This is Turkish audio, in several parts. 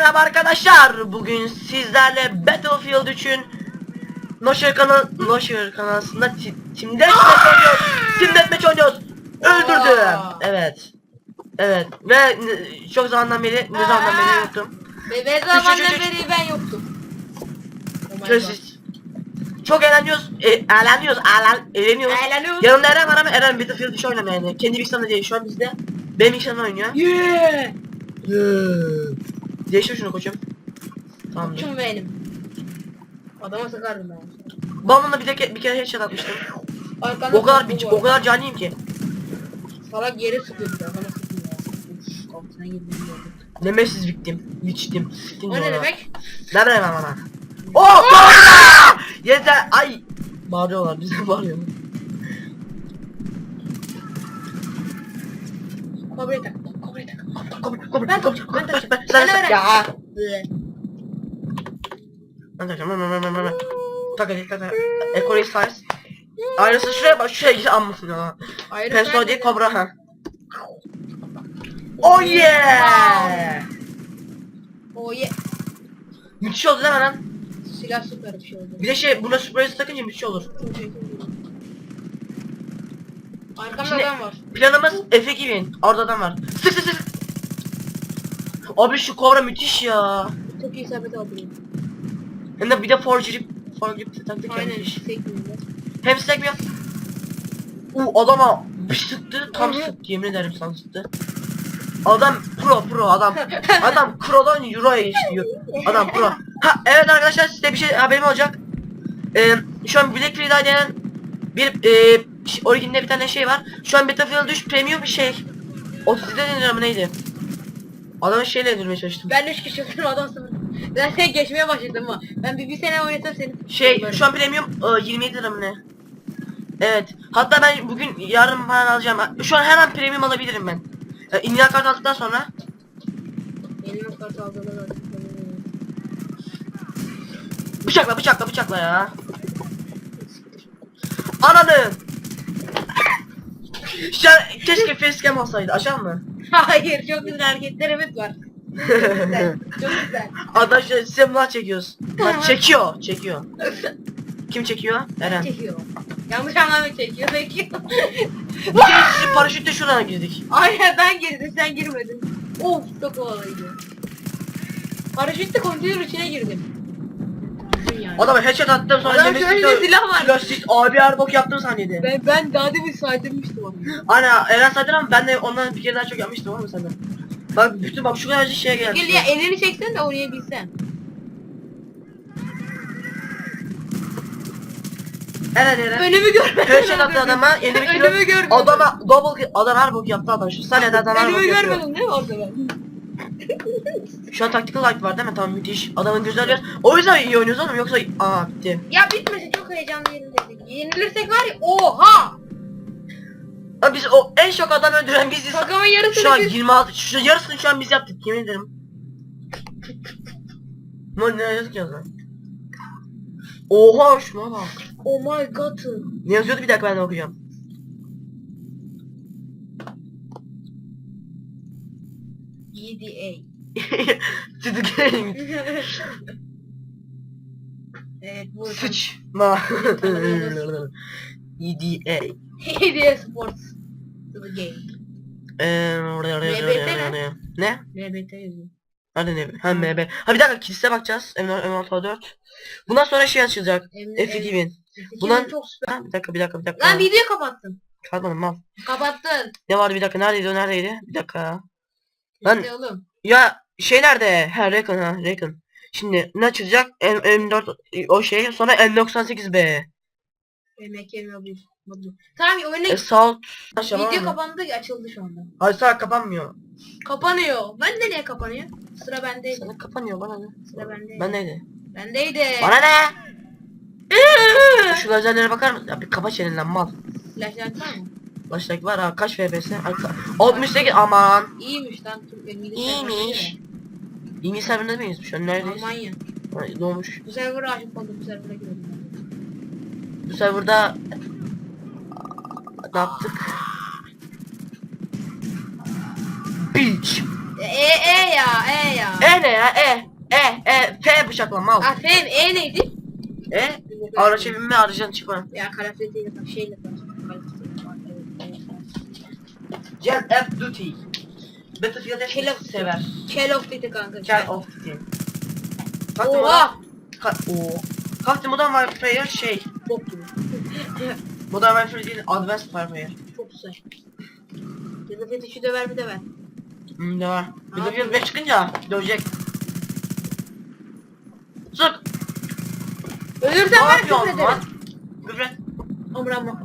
Merhaba arkadaşlar. Bugün sizlerle Battlefield 3'ün Noşer kanal Noşer kanalında Team Deathmatch oynuyoruz. Team Deathmatch oynuyoruz. Öldürdüm. Aa. Evet. Evet ve çok zamandan beri ne zamandan beri yoktum. Ve zamandan beri ben yoktum. Oh Çok eğleniyoruz. E, eğleniyoruz. Eğlen, eğleniyoruz. Eğleniyoruz. Yanımda Eren var ama Eren Battlefield 3 oynamıyor yani. Kendi bilgisayarında değil. Şu an bizde. Benim bilgisayarımda oynuyor. Yeah. Değiştir şunu koçum. Tamamdır. Kim benim? Adama sıkardım ben. Ben bununla bir, de, bir kere headshot atmıştım. Arkamda O kadar bir, var. o kadar caniyim ki. Salak yere sıkıyor bir de adama sıkıyor ya. Uf, kafasına girdim gördüm. Victim. Victim O ne demek? Ne demek bana? Oh! Korna! Yeter. Ay. Bağırıyorlar. Bize bağırıyor. Kobra'yı tak. Ben kopur, ben takacağım. ben- öğren. Ya. Ben takacağım. Ben- ben- ben- ben-. Tak tak hadi. Ecory size. Ayrısı şuraya bak. Şuraya git almasın ya. Pesto değil kobra ha. Oh yeah! O ye. Müthiş oldu değil mi lan? Silah süper bir şey oldu. Bir de şey buna sprey takınca müthiş olur. Arkamda Şimdi- adam var. Planımız F2 win. Orada adam var. Sık sık sık. Abi şu kobra müthiş ya. Çok iyi isabet aldım. Hem de bir de forgery forgery taktik Aynen. yapmış. Sekmiyorlar. Hem sekmiyor. U adama bir sıktı tam hı. sıktı yemin ederim sana sıktı. Adam pro pro adam. adam Pro'dan Euro'ya geçti. Euro. Adam pro. Ha evet arkadaşlar size bir şey haberim olacak. Ee, şu an Black Friday denen bir e, orijininde bir tane şey var. Şu an Battlefield 3 premium bir şey. 37 lira mı neydi? Adamın şeyle indirmeye çalıştım. Ben 3 kişi oldum adam sıfır. Ben seni geçmeye başladım ama. Ben bir, bir sene oynasam seni. Şey şu an premium e, 27 lira mı ne? Evet. Hatta ben bugün yarın falan alacağım. Şu an hemen premium alabilirim ben. E, İmla kart aldıktan sonra. Elime kart aldığında zaten. Bıçakla bıçakla bıçakla ya. Ananı. Şu an keşke facecam olsaydı. Aşağı mı? Hayır çok güzel hareketlerimiz var. Çok güzel. Çok güzel. Adam şu semlah çekiyoruz. Lan çekiyor, çekiyor. Kim çekiyor? Eren. Çekiyor. Yanlış anlamda çekiyor. Çekiyor. Sizi paraşütle şuradan girdik. Aynen ben girdim sen girmedin. Of çok havalıydı. Paraşütle konteyner içine girdim. Adama headshot attım sonra Adam şöyle bir silah var. Plastik abi her bok yaptım saniyede. Ben, ben daha demin saydırmıştım onu. Ana Eren Sadran ama ben de ondan bir kere daha çok yapmıştım ama senden. Bak bütün bak şu kadar şeye geldi. Gel ya elini çeksen de oynayabilsen. Eren Eren. Önümü görmedim. Headshot attı adama yeni bir kilo. Önümü görmedim. Adama double. Adam her bok yaptı adam şu saniyede adam her bok Önümü yapıyor. görmedim değil mi orada ben? Şu an tactical light var değil mi? Tamam müthiş. Adamın gözü alıyor. O yüzden iyi oynuyoruz oğlum yoksa aa bitti. Ya bitmese çok heyecanlı yerindeydik. Yenilirsek var ya oha! Abi biz o en çok adam öldüren biziz. Takımın yarısını Şu an biz... 26 şu yarısını şu an biz yaptık yemin ederim. Ne ne yazık yazdı? Oha şuna bak. Oh my god. Ne yazıyordu bir dakika ben de okuyacağım. EDA. To the game. evet bu. Sıçma. EDA. EDA Sports. To the game. Eee, ne? RBT yazıyor. Hadi ne? Ha MB. Ha bir dakika kilise bakacağız. M4 M4 Bundan sonra şey açılacak. Emre- F2000. F2000 Bundan- çok süper. Ha bir dakika bir dakika bir dakika. Lan videoyu kapattın. Kalmadım mal. Kapattın. Ne vardı bir dakika neredeydi o neredeydi? Bir dakika. Lan- oğlum. Ya şey nerede? Ha Recon ha Recon. Şimdi ne açılacak? M M4 o şey sonra N98B. MK mobil. mobil. Tamam oyuna E, Salt. video kapandı açıldı şu anda. Ay sağ kapanmıyor. Kapanıyor. Ben de niye kapanıyor? Sıra bendeydi. Sana kapanıyor bana ne? Sıra bendeydi. Ben neydi? Bendeydi. Bana ne? Şu lazerlere bakar mısın? Ya bir kapa çeneni lan mal. Var mı? Baştaki var ha kaç FPS? Ay, ka- 68 aman. İyiymiş lan Türk İngiliz İyiymiş. İngiliz serverinde miyiz? Şu an neredeyiz? Almanya. Ne olmuş? Bu server'a aşık oldum bu server'a girdim. Bu serverda ne yaptık? Beach. E, e, e ya e ya. E ne ya? E. E. E. F bıçakla mal. Ah Fem E neydi? E. Araca binme aracan çıkma. Ya kalafetiyle bak şeyle bak. Kalafetiyle bak, evet, evet, evet. Call of Duty. Battlefield Call of- sever. Call of Duty kanka. Call of Duty. Oha! Ka- Oo. Kalktı Modern Warfare şey. Bok gibi. Modern Warfare değil Advanced Warfare. Çok güzel. Battlefield 3'ü döver mi döver. Hmm, ne var? Abi. Battlefield 5 çıkınca dövecek. Sık. Ölürsem Ne ben küfür ederim. Küfret. Amra ama.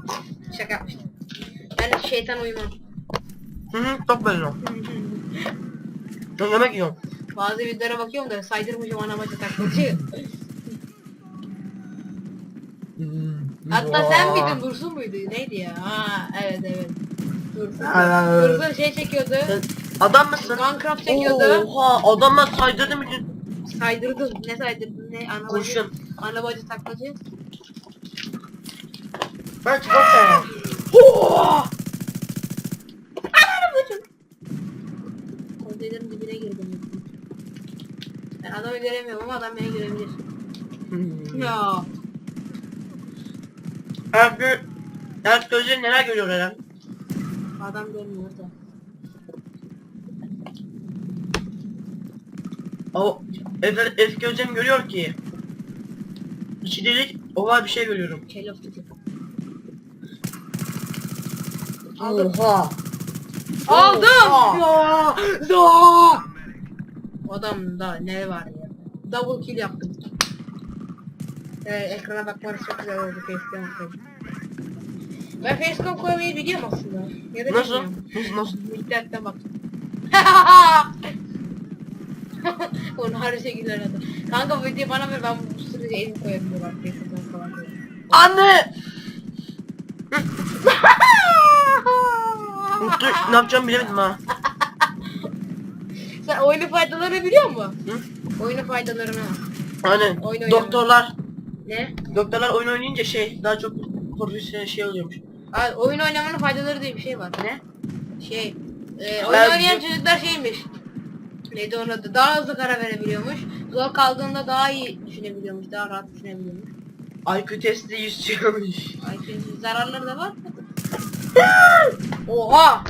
Şaka yapmıştım. Ben şeytan uyumam. Hı hı çok belli o. Ben yemek yiyorum. Bazı videolara bakıyorum da saydırmışım ana maçı taklacı. Hatta sen miydin Dursun muydu? Neydi ya? Ha evet evet. Dursun. Dursun şey çekiyordu. Adam mısın? Guncraft çekiyordu. Oha adamlar saydırdı mı? Saydırdım. Ne saydırdım? Ne? Ana bacı. Ana bacı taklacı. Ben çok Ben adamı göremiyorum ama adam beni görebilir. Hmm. Ya. Her gün her gözleri neler görüyor Eren? Adam görmüyor da. O ev, ev gözlerim görüyor ki. İçi delik oval bir şey görüyorum. Call of Duty. Aldım. Oha. Aldım. Oha. Ya. Ya. Adam da ne var ya. Double kill yaptım. Ee, ekrana bakmanız çok güzel oldu facecam koydum. Ben facecam koymayı biliyorum aslında. Ya da Nasıl? Nasıl nasıl? İnternetten baktım. Onu her şekilde aradı. Kanka bu videoyu bana ver ben bu sürece elim koyarım diyorlar. Facecam falan diyor. Anne! Ne yapacağımı bilemedim ha. Oyunun faydalarını biliyor musun? Hı? Oyunun faydalarını. Aynen. Oyun. Doktorlar Ne? doktorlar oyun oynayınca şey daha çok profesyonel şey oluyormuş. Abi, oyun oynamanın faydaları diye bir şey var. Ne? Şey, e, oyun Ben- oynayan çocuklar şeymiş. Neydi onun adı? Daha hızlı karar verebiliyormuş. Zor kaldığında daha iyi düşünebiliyormuş. Daha rahat düşünebiliyormuş. IQ testi 100 çıkıyormuş. Ay senin zararları da var. Oha!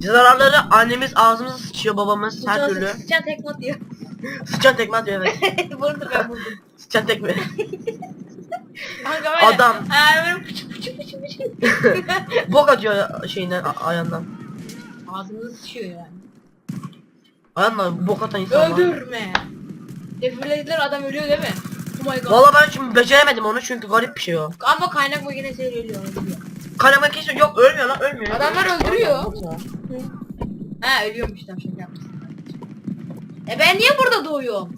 Zararları annemiz ağzımıza sıçıyor babamız her türlü. Sıçan tekme atıyor. Sıçan tekme atıyor evet. Bunu da ben buldum. Sıçan tekme. Kanka böyle. Adam. Aa, böyle pıçı pıçı pıçı pıçı. Bok atıyor şeyinden a- ayağından. Ağzımıza sıçıyor yani. Ayağından bok atan insan var. Öldürme. Defilediler adam ölüyor değil mi? Oh my god. Valla ben şimdi beceremedim onu çünkü garip bir şey o. Ama kaynak makinesi ölüyor. ölüyor. Kanama kesiyor yok ölmüyor lan ölmüyor. Adamlar öldürüyor. Ha ölüyormuş tam şaka yapmışsın. E ben niye burada doğuyorum?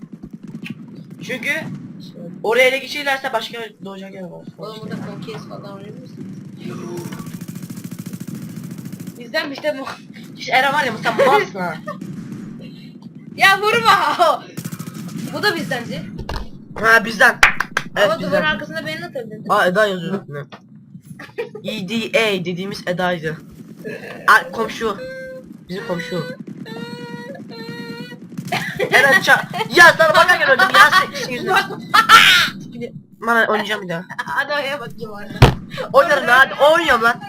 Çünkü oraya ele geçirirlerse başka doğacak yer var. Oğlum burada Conquest falan oynayabilir misin? Bizden işte bu. İşte Eren var ya sen malsın ha. ya vurma. bu da bizdendi. Ha bizden. Evet Ama bizden. arkasında beni atırdın. Aa Eda yazıyor. Ne? EDA dediğimiz Eda'ydı. Aa, komşu. Bizim komşu. Eren ça... Ya sana bakarken öldüm ya. Sen yüzüne. Bana oynayacağım bir daha. Hadi oraya bakayım orada. Oynarım lan hadi oynuyorum lan.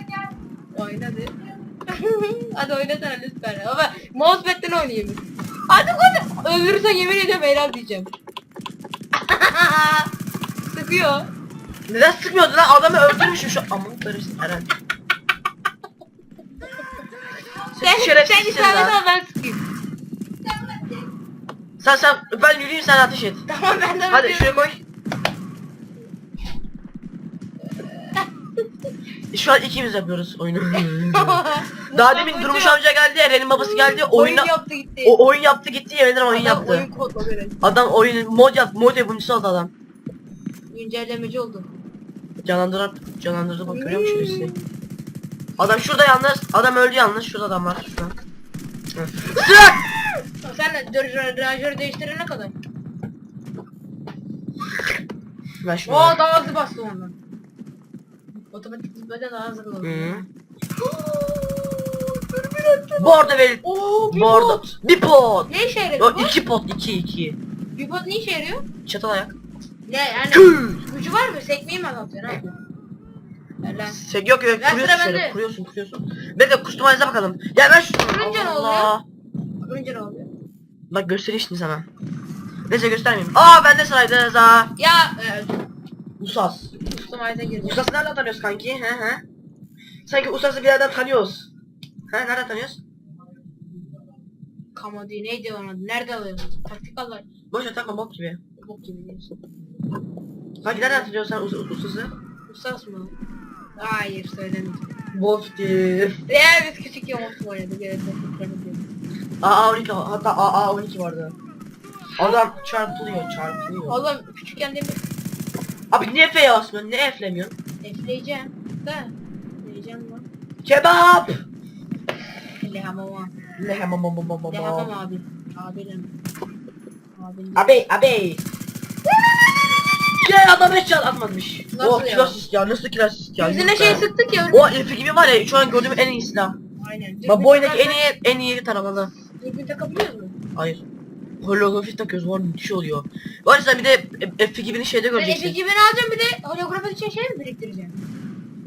Oyna hadi. oynasana lütfen. Ama mousepad'den oynayayım. Hadi hadi. Öldürürsen yemin ediyorum helal diyeceğim. Sıkıyor. Neden sıkmıyordu lan adamı öldürmüşüm şu amın karısı Eren. Sen, şerefsizsin sen isabet lan. al ben sıkayım. Sen sen ben yürüyeyim sen ateş et. Tamam ben de Hadi bakıyorum. şuraya koy. Şu an ikimiz yapıyoruz oyunu. Daha demin Durmuş amca geldi, Eren'in babası geldi, oyuna... Oyun yaptı gitti. O oyun yaptı gitti, Eren'den oyun Adam yaptı. Oyun kodla. Adam oyun mod yap, mod yapımcısı oldu adam. Güncellemeci oldu. Canlandıran, canlandırdı bak görüyor musun sizi? Adam şurada yalnız, adam öldü yalnız, şurada adam var şu an. Hı. Sen de değiştirene kadar. Ver şunu. Oo daha hızlı bastı ondan. Otomatik daha hızlı oldu. Hı. Bu arada verin. Oo bir Bu arada. pot. Bir pot. Ne işe yarıyor Yok bu? iki pot iki iki. Bir pot ne işe yarıyor? Çatal ayak. Ne yani Kül. gücü var mı? Sekmeyi mi yapıyor? Ver lan. Sek yok yok Ver kuruyorsun sıra şöyle bende. kuruyorsun kuruyorsun. Bekle kustomize'a bakalım. Ya ben şu... Kurunca ne Allah. Önce ne oluyor? Bak göstereyim şimdi sana. Neyse göstermeyeyim. Aa bende sıraydı za. Ya e, Usas. customize'a gireceğim. Usas'ı nereden tanıyoruz kanki? He he. Sanki Usas'ı bir yerden tanıyoruz. He nereden tanıyoruz? Kamadi neydi onun adı? Nerede alıyorsun? Taktik alay. Boş ver takma bok gibi. Bok gibi diyorsun. Kanki nereden tanıyorsun sen Us Usas'ı? Ustas mı? Hayır söylemeyeceğim. Bofti. Ya biz küçük yamuk oynadık evet. AA 12 hatta AA 12 vardı. Adam çarpılıyor çarpılıyor. Oğlum küçükken de Abi niye F'ye basmıyorsun? Niye F'lemiyorsun? Efleyeceğim. Da. Efleyeceğim lan. Kebap! Lehamama. Lehamamamamamam. Lehamam abi. Abilim. Abim. Abi abi. Ya adam hiç can atmamış. Nasıl oh ya? nasıl kill assist ya. Yüzüne yuh şey be. sıktık ya. O Efe gibi var ya şu an gördüğüm en iyi silah. Aynen. Bak bu oyundaki en iyi en iyi taramalı. Dürbün takabiliyor musun? Hayır. Holografik takıyoruz var müthiş oluyor. Var ya bir de Efe gibini şeyde Ben göreceksin. Efe gibi alacağım bir de holografik için şey mi biriktireceğim?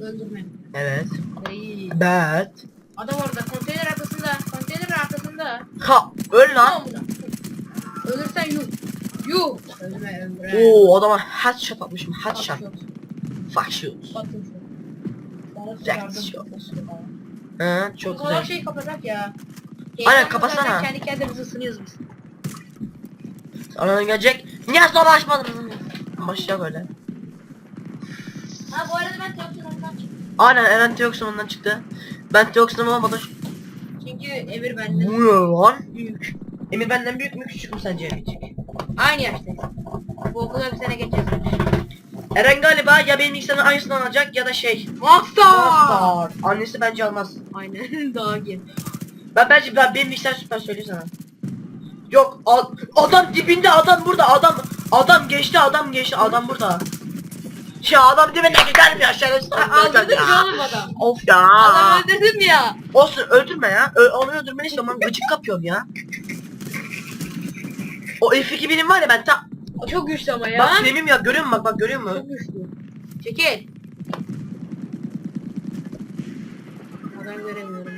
Öldürme. Evet. Ay. Evet. Adam orada konteyner arkasında. Konteyner arkasında. Ha öl lan. Ölürsen yuh. Yuh. Ölme ömre. Oo adama headshot atmışım headshot. Fuck shot. kafası var. He çok Bu kadar güzel. şey kapatak ya. Aynen, zaten Kendi kendimizi ısınıyoruz biz. Aradan gelecek. Niye savaşmadın? Başlayacak öyle. Ha bu arada ben Teoxidon'dan çıktım. Aynen Eren Teox'un ondan çıktı. Ben Teox'un olmadan Çünkü Emir benden. Bu ne lan? Büyük. Emir benden büyük mü küçük mü sence? Küçük. Aynı yaştayız. Bu okula bir sene geçeceğiz. Eren galiba ya benim ikisinden aynısını alacak ya da şey. Monster. Annesi bence almaz. Aynen daha gel. Ben bence ben benim bilgisayar süper söyleyeyim sana. Yok adam dibinde adam burada adam adam geçti adam geçti adam burada. Şey adam dibinde aşağıya. Aldırdım ya oğlum adam. Of ya. Adam öldürdüm ya. Olsun öldürme ya. Ö onu öldürmeni istiyorum ben gıcık kapıyorum ya. O F2000'in var ya ben tam çok güçlü ama ya. bak premium ya görüyor musun bak bak görüyor musun? Çok güçlü. Çekil. Adam göremiyorum.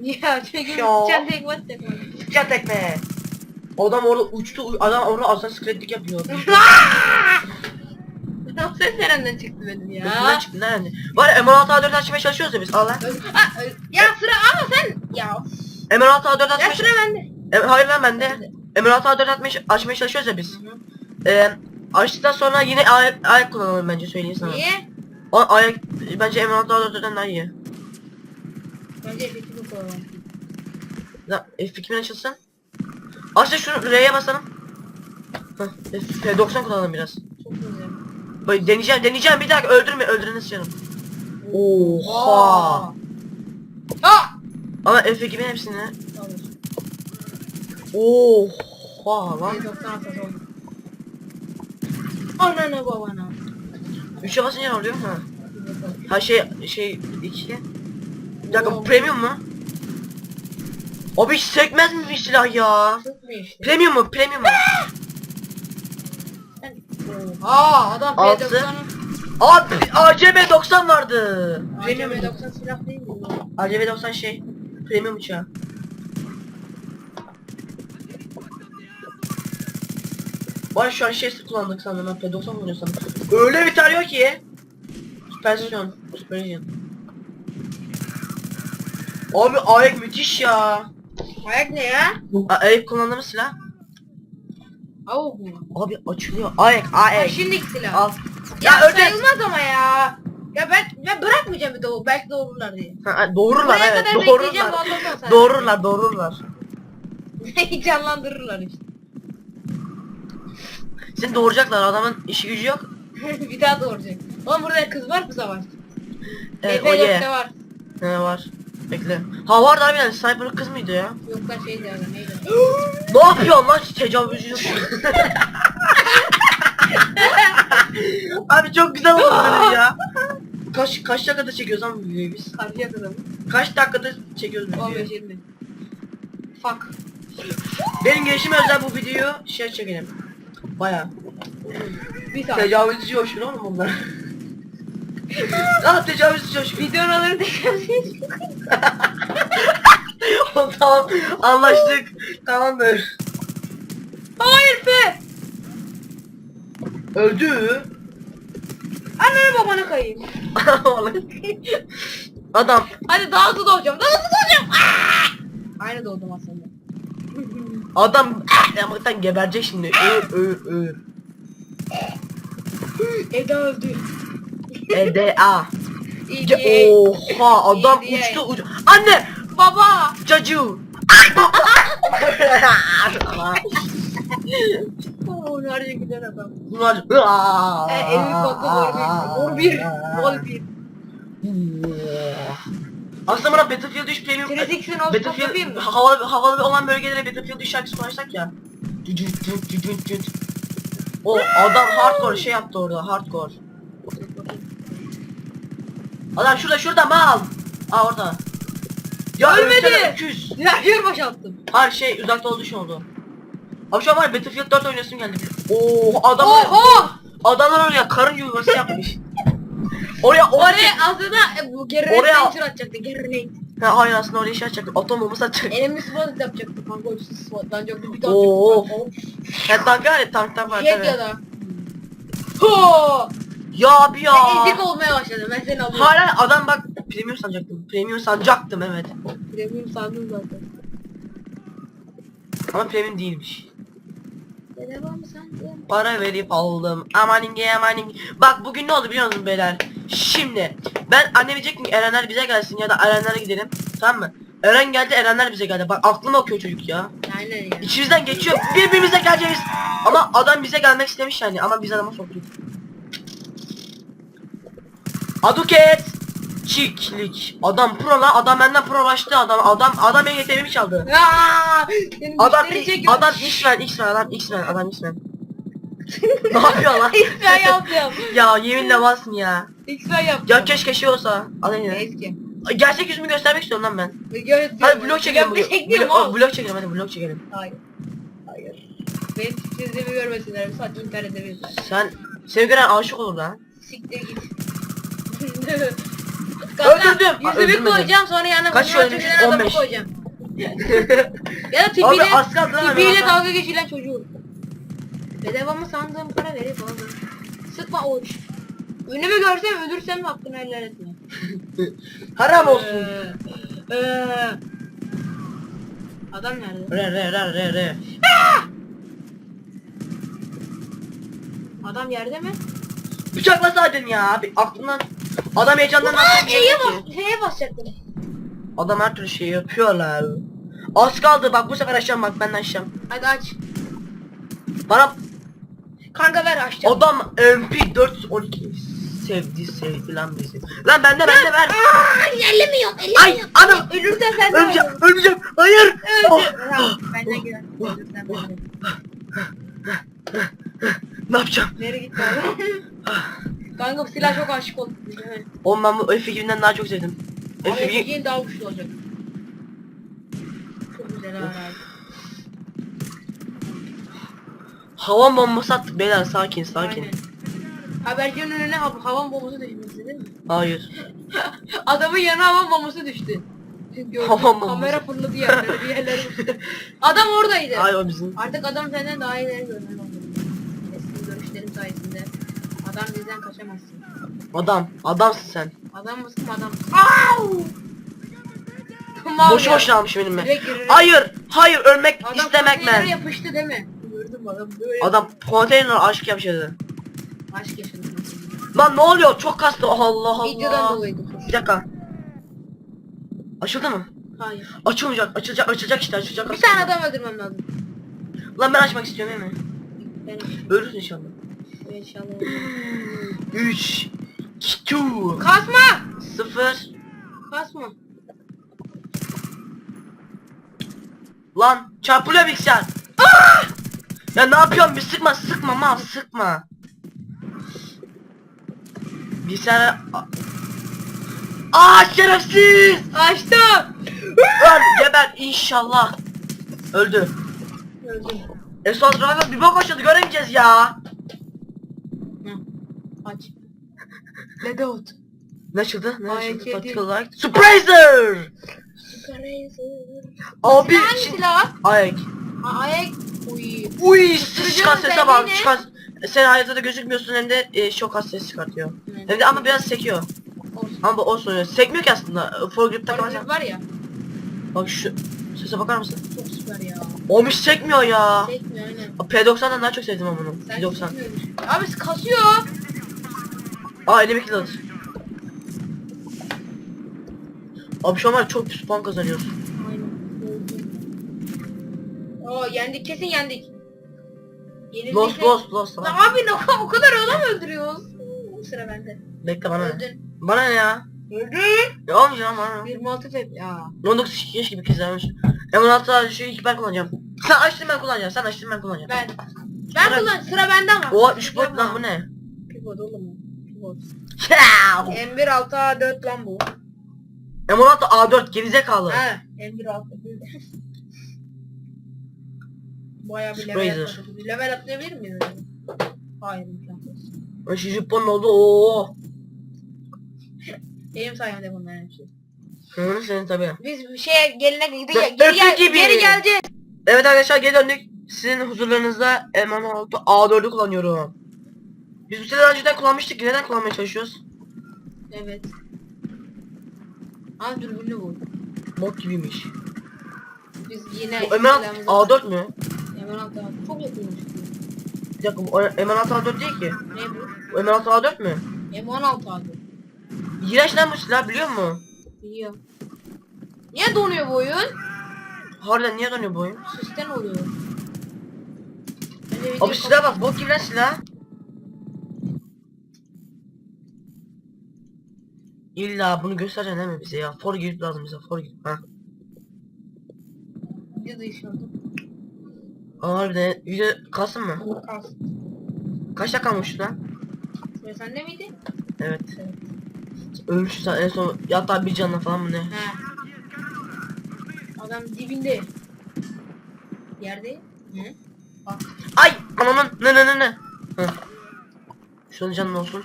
Ya çekil. Ya. Sen tek tek bas. Can tekme. Adam orada uçtu adam orada Assassin's Creed'lik yapıyor. O ses nereden çıktı benim ya? Götünden çıktı nerede? Var ya M16 A4 açmaya çalışıyoruz ya biz al lan. Ya sıra ama sen ya. M16 A4 Ya açmaya sıra bende. E, hayır lan bende. M16 A4 açmaya, açmaya çalışıyoruz ya biz. Ee, açtıktan sonra yine ayak, ayak kullanalım bence söyleyeyim sana. Niye? O ayak bence M16 A4'den daha iyi. Bence koyalım. Ya F2000 açılsın. Aslında şunu R'ye basalım. Heh, F90 kullanalım biraz. Çok güzel. Böyle deneyeceğim deneyeceğim bir dakika öldürme öldüreni sıçarım. Oha. Ha! Ama F2000 hepsini. Tamam. Oha lan. Ananı babana. 3'e basınca ne oluyor? Ha. Ha şey şey 2. Bir dakika bu premium mu? Abi hiç sekmez mi bir silah ya? İşte? Premium mu? Premium mu? Aa adam Altı. P90'ın Abi ACB 90 vardı. Premium. ACM 90 silah değil mi? ACB 90 şey. Premium uçağı. Var şu an şey kullandık sandım ben P90 kullanıyor sandım. Öyle bir tarıyor ki. Süpersiyon. Süpersiyon. Abi ayak müthiş ya. Ayak ne ya? A- Ayak kullandığımız silah. Avuk mu? Abi açılıyor. Ayak Ha, ayak. şimdiki silah. Al. Ya, Ya öyle. sayılmaz ama ya. Ya ben ben bırakmayacağım bir o. Belki doğururlar diye. Ha, ha, doğururlar Buraya evet. kadar Doğururlar. Doğururlar doğururlar. Heyecanlandırırlar işte. Seni doğuracaklar adamın işi gücü yok. bir daha doğuracak. Oğlum burada kız var mı savaş? Evet, TP o ye. Var. Ne var? Bekle. Ha vardı harbiden sniper kız mıydı ya? Yok lan şey diyorlar neydi? ne yapıyorsun lan tecavüzcü? Abi çok güzel oldu ya. kaç kaç dakikada çekiyoruz lan videoyu biz? Karşıya kadar mı? Kaç dakikada çekiyoruz videoyu? 15-20. Fuck. Benim gelişime özel bu videoyu şey çekelim. Baya. Bir saat. Tecavüzcü coşkun oğlum bunlar. Lan tecavüzcü coşkun. Videonun adını tekrar tamam anlaştık. Tamamdır. Hayır be! Öldü. Annene babana kayayım. Adam Hadi daha hızlı doğacağım. Daha hızlı doğacağım. Aynı doğdum aslında. adam yamaktan geberecek şimdi. Ö ö ö. Eda öldü. EDA. İyi Ce- Oha adam İyi diye. uçtu uç. Anne Baba. cacu. Oo, nereye giden adam. Bunlar. E, elini kokla bir. Gol bir. Aslında bana Battlefield 3 Premium Teneziksin olsun kopayım Battlefield mı? havalı, havalı olan bölgelere Battlefield 3 şarkısı konuşsak ya. Cüt cüt cüt cüt cüt cüt. O adam hardcore şey yaptı orada hardcore. Adam şurada şurada mal. Aa orada. Ya Ölmedi. ölsene, öküz. Silahları boşalttım. Hayır şey uzakta olduğu şey oldu. Abi şu an var ya, Battlefield 4 oynasım geldi. Oo adam Oho! adamlar oraya karın yuvası yapmış. Oraya oraya Oraya aslında e, bu Oraya- Adventure atacaktı. Gary Ha, hayır aslında oraya şey açacaktık. Atom bombası atacak. Enemy SWAT yapacaktı kanka SWAT. Bence bir Oo. tane Ya tank var ya tanktan var Jet tabii. ya da. Ho! Ya abi ya. Ben ezik olmaya başladım. Ben seni alıyorum. Hala adam bak premium sanacaktım. Premium sanacaktım evet. Premium sandım zaten. Ama premium değilmiş. Devam sandım. Para verip aldım. Amaninge amaninge. Bak bugün ne oldu biliyor musun beyler? Şimdi ben anne diyecektim ki Erenler bize gelsin ya da Erenler'e gidelim. Tamam mı? Eren geldi Erenler bize geldi. Bak aklım okuyor çocuk ya. Aynen ya. İçimizden geçiyor. Birbirimize geleceğiz. Ama adam bize gelmek istemiş yani. Ama biz adama soktuk. Aduket. Çiklik. Adam pro la. Adam benden prolaştı adam. Adam adam benim yeteneğimi çaldı. Adam dişleri çekiyor. adam X-Men X-Men adam X-Men adam X-Men. ne yapıyor lan? X-Men yapıyorum. ya yeminle basın ya. X-Men yapacağım. Ya keşke şey olsa. Alayım ya. Eski. Gerçek yüzümü göstermek istiyorum lan ben. Gör, Hadi vlog çekelim bugün. Çekmiyorum oğlum. vlog çekelim hadi vlog çekelim. Hayır. Hayır. Benim tipsizliğimi görmesinler. Sadece internette bilirler. Sen seni gören aşık olur lan. Siktir git. Öldürdüm. Ha, Yüzümü öldürmedim. koyacağım sonra yanına Kaç fotoğraf ölmüş? adamı 15. koyacağım. Ya da Abi tipiyle, az kaldı lan. tipiyle hemen. dalga geçilen çocuğu. Bedavamı sandığım para verip aldım. Sıkma oğuş. Önümü görsem ölürsem hakkını helal etme. Haram olsun. Ee, ee. Adam nerede? Re re re re re. Adam yerde mi? Bıçaklasaydın ya abi aklından adam heyecandan Aa, nasıl E'ye ki? bas, E'ye basacaktım. Adam her türlü şey yapıyorlar. Az kaldı bak bu sefer açacağım bak ben açacağım. Hadi aç. Bana Kanka ver açacağım. adam MP 412 sevdi sevdi lan bizi. Lan bende bende ver. Aa, ellemiyorum, Ay ellemiyorum. adam Ölürsen sen de öleceğim ölürsün. öleceğim hayır. Oh, Tamam, benden gel. Ölürsen ben de. ne yapacağım? Nereye gitti adam? Kanka bu silah çok aşık oldum. Evet. Oğlum ben bu F2'den daha çok sevdim. Ama F2 F2'nin daha güçlü olacak. Çok güzel ha. havan bombası attık beyler sakin sakin. Aynen. Habercinin önüne hav havan bombası düşmesi değil mi? Hayır. Adamın yanına havan bombası düştü. Gördüm, Havan bombası. Kamera fırladı yerlere bir yerlere. Adam oradaydı. Hayır o bizim. Artık adam senden daha ileri görmem lazım. Eski görüşlerim sayesinde. Adam bizden kaçamazsın. Adam. Adamsın sen. Adam mısın adam? Au! Mal Boşu ya. boşuna almış benimle. Direkt yürü. Hayır. Hayır ölmek Adam istemek konteynere ben. yapıştı değil mi? Gördüm adam böyle. Adam konteyner aşk yaşadı. Aşk yaşadı. Lan ne oluyor? Çok kastı. Allah Allah. Videodan dolayıydı. Bir dakika. Açıldı mı? Hayır. Açılmayacak. Açılacak. Açılacak işte. Açılacak. Bir tane adam öldürmem lazım. Lan ben açmak istiyorum değil mi? Benim. Ölürsün inşallah. İnşallah. 3 2 Kasma! 0 Kasma. Lan çarpılıyor bilgisayar. Ah! Ya ne yapıyorsun? Bir sıkma sıkma mal sıkma. Bilgisayar Aa şerefsiz! Açtım. Lan geber inşallah. Öldü. Öldüm. Esas Driver bir bok açıldı göremeyeceğiz ya. Let out. Ne açıldı? Ne Ay, açıldı? kedi. Particle light. Surpriser! Abi Silah hangi şimdi... silah? Ayak. Ha, ayak. Uy. Uy çıkan sese bak ne? çıkan sen haritada gözükmüyorsun hem de e, şok az ses çıkartıyor. Hem de ama biraz sekiyor. Olsun. Ama bu olsun öyle. Sekmiyor ki aslında. Full grip takamazsan. Var ya. Bak şu sese bakar mısın? Çok süper ya. Olmuş sekmiyor ya. Çekmiyor aynen. P90'dan daha çok sevdim ama bunu. Sen P90. çekmiyormuş. Abi kasıyor. Aa elime kill alır. Abi şu an var ya çok pis puan kazanıyoruz. Aynen. Oo yendik kesin yendik. Yenildik Lost ve- lost lost. Lan Tamam. abi ne o kadar adam öldürüyoruz. Sıra bende. Bekle bana ne? Öldün. Bana ne ya? Öldün. Ya olmuş ya bana ne? 26 feb ya. 19 yaş gibi kızarmış. Hemen hatta şu ilk ben kullanacağım. Sen açtın ben kullanacağım. Sen açtın ben kullanacağım. Ben. Ben Sıra- kullan sıra bende ama. Oha 3 boyut lan bu ne? Pivot oğlum. M1 6 A4 lan bu. M16 A4 gerizekalı. He. M1 6 Bayağı bir level atlayabilir miyiz? Hayır imkansız. Ay şu Japon oldu ooo. Benim sayemde bunlar şey. Hı senin tabi. Biz bir şeye gelene geri, Dö- geri, geri, gel- gibi. geri geleceğiz. Evet arkadaşlar geri döndük. Sizin huzurlarınızda M16 A4'ü kullanıyorum. Biz bu sene daha önceden kullanmıştık. Neden kullanmaya çalışıyoruz? Evet. Abi dürbünlü bu. Bok gibiymiş. Biz yine Bu M16 A4 mü? M16 abi. Çok yakınmış. Bir dakika bu M16 A4 değil ki. Ne bu? Bu M16 A4 mü? M16 abi. İğrenç lan bu silah biliyor musun? Biliyorum. Niye donuyor bu oyun? Harbiden niye dönüyor bu oyun? Süsten oluyor. Video Abi silah bak bok gibi lan silah. İlla bunu göstereceksin değil mi bize ya? For girip lazım bize for girip. Ha. Video değişiyordu. Aa, Harbiden video kalsın mı? Kalsın. Kaç dakika olmuş lan? Sıra sende miydi? Evet. Evet. Sen en son hatta bir canla falan mı ne? He. Adam dibinde. Yerde. Ne? Bak. Ay ananın ne ne ne ne. Hı. Şunun canın olsun.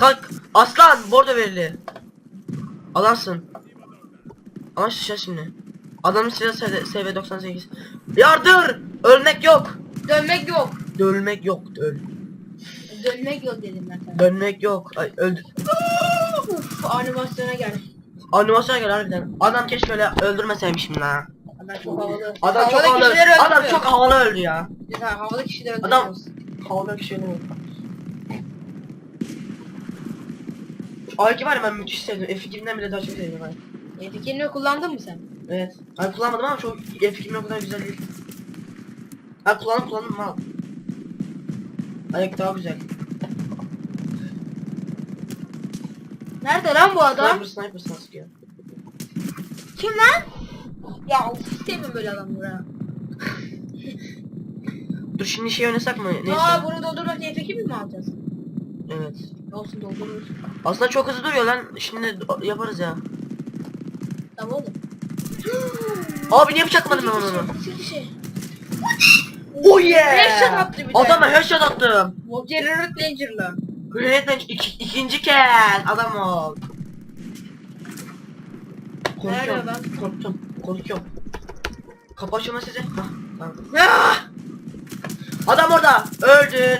Kalk aslan bordo verili. Alarsın. Ama şişe şimdi. Adamın silahı SV98. Yardır! Ölmek yok. Dönmek yok. Dölmek yok. Öl. Dönmek yok dedim ben sana. Dönmek yok. Ay öldü. Uf, animasyona gel. Animasyona gel harbiden. Adam keşke öyle öldürmeseymişim la. Adam çok havalı. Adam çok Havada havalı. Adam çok havalı öldü ya. Biz ha- havalı kişileri Adam- öldürüyoruz. Havalı kişi öldü. Ki var ya ben müthiş sevdim. F2'den bile daha çok sevdim ben. E, fikrini kullandın mı sen? Evet. Ay kullanmadım ama çok F2'nin o kadar güzel değil. Ay kullandım kullandım mal. Ayak daha güzel. Nerede lan bu adam? Sniper sniper sıkıyor. Kim lan? Ya of sevmiyorum böyle adamları ha. Dur şimdi şey oynasak mı? Neyse. Aa bunu doldurmak diye mi alacağız? Evet. Olsun doldururuz. Aslında çok hızlı duruyor lan. Şimdi yaparız ya. Tamam oğlum. Abi niye bıçaklamadın ben onu? Oh yeah! Headshot attı bir de. Adama headshot attım. Generate Danger'la. Bench iki, ikinci kez adam ol. Korkuyorum. Korktum. Korkuyorum. Kapı açılma size. Hah, tamam. Ah! Adam orada. Öldün.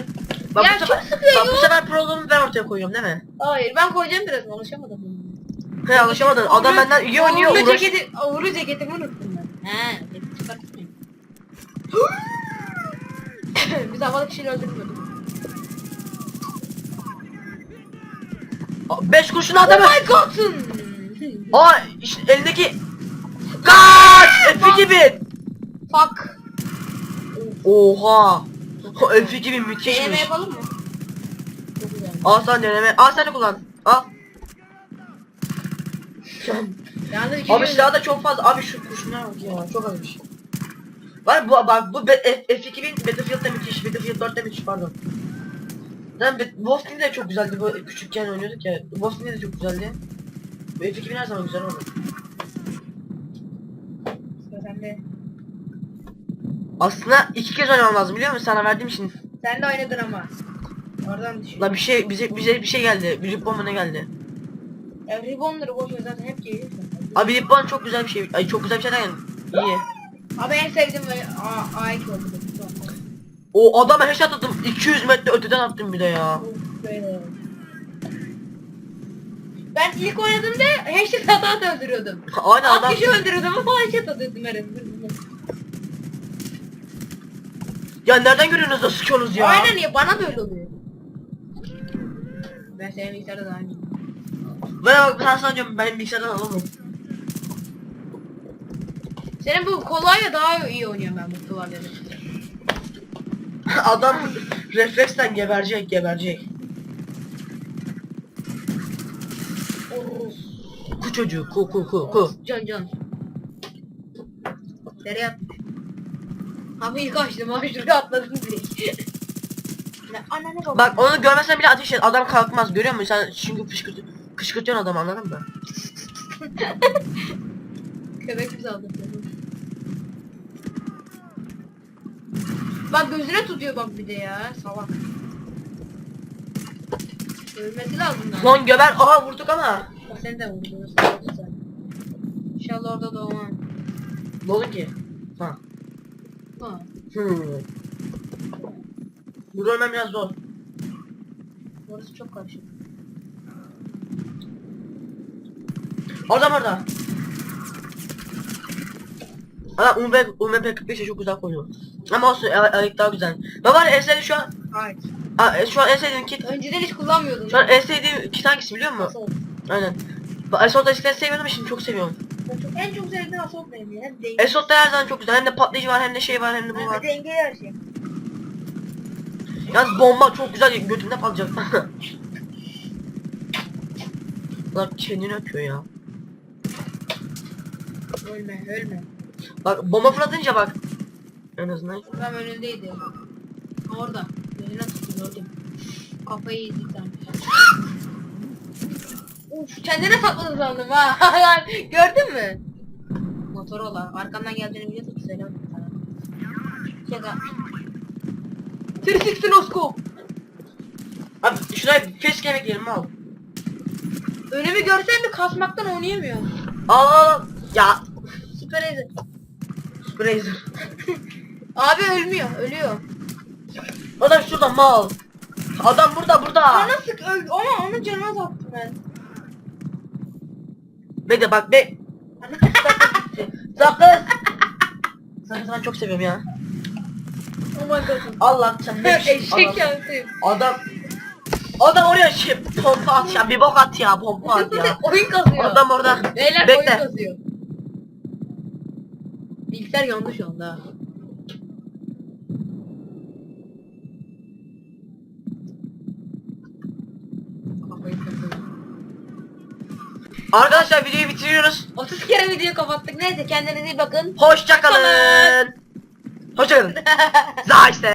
Bak Ya bu sefer, çok sıkıyor bak bu sefer programı ben ortaya koyuyorum değil mi? Hayır ben koyacağım biraz alışamadım. He alışamadın. Adam benden iyi oynuyor. Uğurlu Uğraş... ceketi, uğurlu ceketimi unuttum ben. He, ceketi çıkartmayayım. Biz havalı kişiyle öldürmüyorduk. Beş kurşun adamı. Oh my god'sun! Aa işte elindeki. Kaç! F2000. Fuck. Oha. O F2000 Deneme müthişmiş. yapalım mı? Al sen deneme. Al sen de kullan. Al. Yalnız iki Abi gün- da çok fazla. Abi şu kurşunlar bak ya. Çok azmış. Var bu bak bu F- F2000 Battlefield'da müthiş. Battlefield 4'te müthiş pardon. Lan Team de çok güzeldi bu küçükken oynuyorduk ya. Wolf Team de çok güzeldi. F2000 her zaman güzel olur. Sıra sende. Aslında iki kez oynamam lazım biliyor musun? Sana verdiğim için. Sen de oynadın ama. Oradan düşün. La bir şey bize bize bir şey geldi. Bir bomba ne geldi? Ya ribbonları boş ver zaten hep geliyorsun. Abi Lipon çok güzel bir şey. Ay çok güzel bir şey derken iyi. Abi en sevdiğim ve A A2 oldu. O adama headshot attım. 200 metre öteden attım bir de ya. Ben ilk oynadığımda headshot ata ata öldürüyordum. Aynen adam. kişi öldürüyordum ama headshot atıyordum her Ya nereden görüyorsunuz da sıkıyorsunuz ya? Aynen ya bana da öyle oluyor. Ben senin bilgisayarda daha iyi. Ben ben sana diyorum benim bilgisayardan alamam. Senin bu kolayla daha iyi oynuyorum ben bu klavyeleri. Adam refleksten geberecek geberecek. Ku çocuğu ku ku ku ku. Can can. Nereye atmış? Abi ilk açtım abi şuraya atladım direkt. Ne ananı baba. Bak onu görmesen bile ateş et. Adam kalkmaz görüyor musun? Sen çünkü fışkırt kışkırtıyorsun adamı anladın mı? Köpek bizi aldatıyor. Bak gözüne tutuyor bak bir de ya salak. Ölmesi lazım lan. Lan geber. Aha vurduk ama. Bak seni de vurdu. salak sen. İnşallah orada doğmam. Ne oldu ki? Ha. Ha. Hmm. Burada ölmem biraz zor. Orası çok karışık. Adam orada. Adam UMP, UMP 45'e çok güzel koyuyor. Ama olsun evet daha güzel. Ben var ya şu an, Hayır. Aa, e, şu an sevdiğim kit, Önceden hiç kullanmıyordum. şu an sevdiğim kit hangisi biliyor musun? Assault. Aynen. Ben Assault'u eskiden sevmiyordum şimdi çok seviyorum. En çok sevdiğim Assault benim ya. Hem denge. Assault'ta her zaman çok güzel. Hem de patlayıcı var hem de şey var hem de bu Hem var. de dengeli her şey. Yalnız bomba çok güzel götümde patlayacak. Lan kendini öpüyor ya. Ölme ölme. Bak bomba fırlatınca bak. En azından. Tam önündeydi. Orada. Gözüne tuttu gördüm. Kafayı yedi sen. Uf kendine sapladı sandım ha. Gördün mü? Motorola. Arkamdan geldiğini biliyordum ki selam. Şaka. 360 noskop. Abi şuraya facecam ekleyelim al. Önümü görsen de kasmaktan al al. Ya. Süper Ezer. Brazer. Abi ölmüyor. Ölüyor. Adam şurada mal. Adam burada burada. Bana sık öldü ama onun canına attım ben. Bekle bak be. Sakız. Sakız ben çok seviyorum ya. Oh my god. Allah sen ne biçim Eşek adam. yansıyım. Adam. Adam oraya şey pompa at ya bir bok at ya pompa at ya. oyun kazıyor. Adam orada. Beyler Bekle. oyun kazıyor. Bilgisayar yandı şu anda. Arkadaşlar videoyu bitiriyoruz. 30 kere video kapattık. Neyse kendinize iyi bakın. Hoşçakalın. Hoşçakalın. Za işte.